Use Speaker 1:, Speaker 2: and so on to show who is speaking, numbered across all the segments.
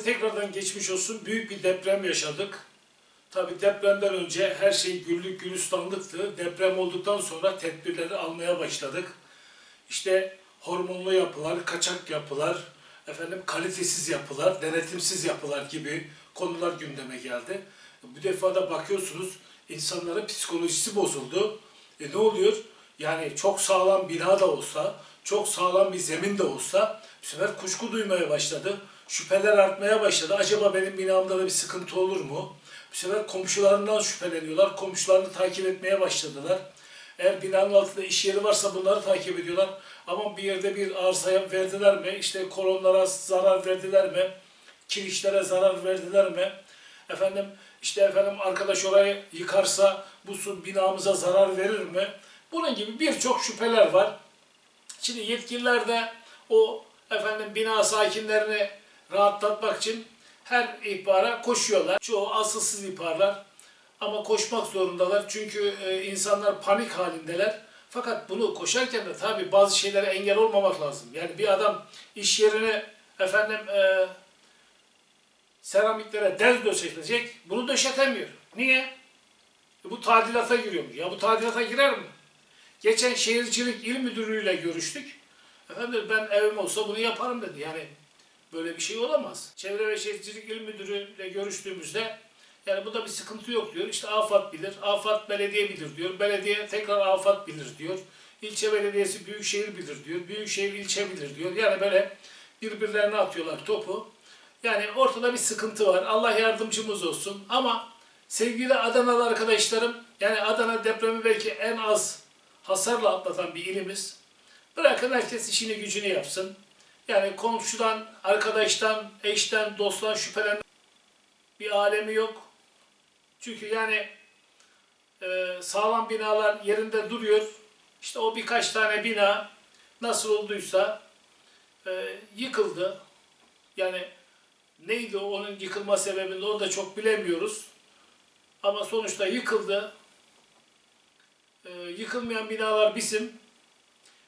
Speaker 1: Tekrardan geçmiş olsun. Büyük bir deprem yaşadık. Tabii depremden önce her şey güllük gülistanlıktı. Deprem olduktan sonra tedbirleri almaya başladık. İşte hormonlu yapılar, kaçak yapılar, efendim kalitesiz yapılar, denetimsiz yapılar gibi konular gündeme geldi. Bu defa da bakıyorsunuz insanların psikolojisi bozuldu. E ne oluyor? Yani çok sağlam bina da olsa, çok sağlam bir zemin de olsa bu sefer kuşku duymaya başladı. Şüpheler artmaya başladı. Acaba benim binamda da bir sıkıntı olur mu? Bu sefer komşularından şüpheleniyorlar. Komşularını takip etmeye başladılar. Eğer binanın altında iş yeri varsa bunları takip ediyorlar. Ama bir yerde bir arsaya verdiler mi? İşte kolonlara zarar verdiler mi? Kirişlere zarar verdiler mi? Efendim işte efendim arkadaş orayı yıkarsa bu su binamıza zarar verir mi? Bunun gibi birçok şüpheler var. Şimdi yetkililer de o efendim bina sakinlerini rahatlatmak için her ihbara koşuyorlar. Çoğu asılsız ihbarlar ama koşmak zorundalar çünkü e, insanlar panik halindeler. Fakat bunu koşarken de tabii bazı şeylere engel olmamak lazım. Yani bir adam iş yerine efendim e, seramiklere del döşetecek, bunu döşetemiyor. Niye? E, bu tadilata giriyormuş. Ya bu tadilata girer mi? Geçen şehircilik il müdürüyle görüştük. Efendim ben evim olsa bunu yaparım dedi. Yani böyle bir şey olamaz. Çevre ve Şehircilik İl Müdürü'yle görüştüğümüzde yani bu da bir sıkıntı yok diyor. İşte AFAD bilir, AFAD belediye bilir diyor. Belediye tekrar AFAD bilir diyor. İlçe belediyesi büyükşehir bilir diyor. Büyükşehir ilçe bilir diyor. Yani böyle birbirlerine atıyorlar topu. Yani ortada bir sıkıntı var. Allah yardımcımız olsun. Ama sevgili Adanalı arkadaşlarım, yani Adana depremi belki en az hasarla atlatan bir ilimiz. Bırakın herkes işini gücünü yapsın. Yani komşudan, arkadaştan, eşten, dosttan şüphelen bir alemi yok. Çünkü yani e, sağlam binalar yerinde duruyor. İşte o birkaç tane bina nasıl olduysa e, yıkıldı. Yani neydi onun yıkılma sebebini onu da çok bilemiyoruz. Ama sonuçta yıkıldı. E, yıkılmayan binalar bizim.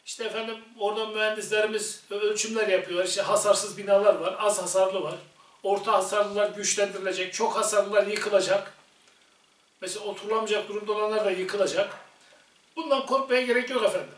Speaker 1: İşte efendim oradan mühendislerimiz ölçümler yapıyorlar. İşte hasarsız binalar var, az hasarlı var. Orta hasarlılar güçlendirilecek, çok hasarlılar yıkılacak. Mesela oturulamayacak durumda olanlar da yıkılacak. Bundan korkmaya gerek yok efendim.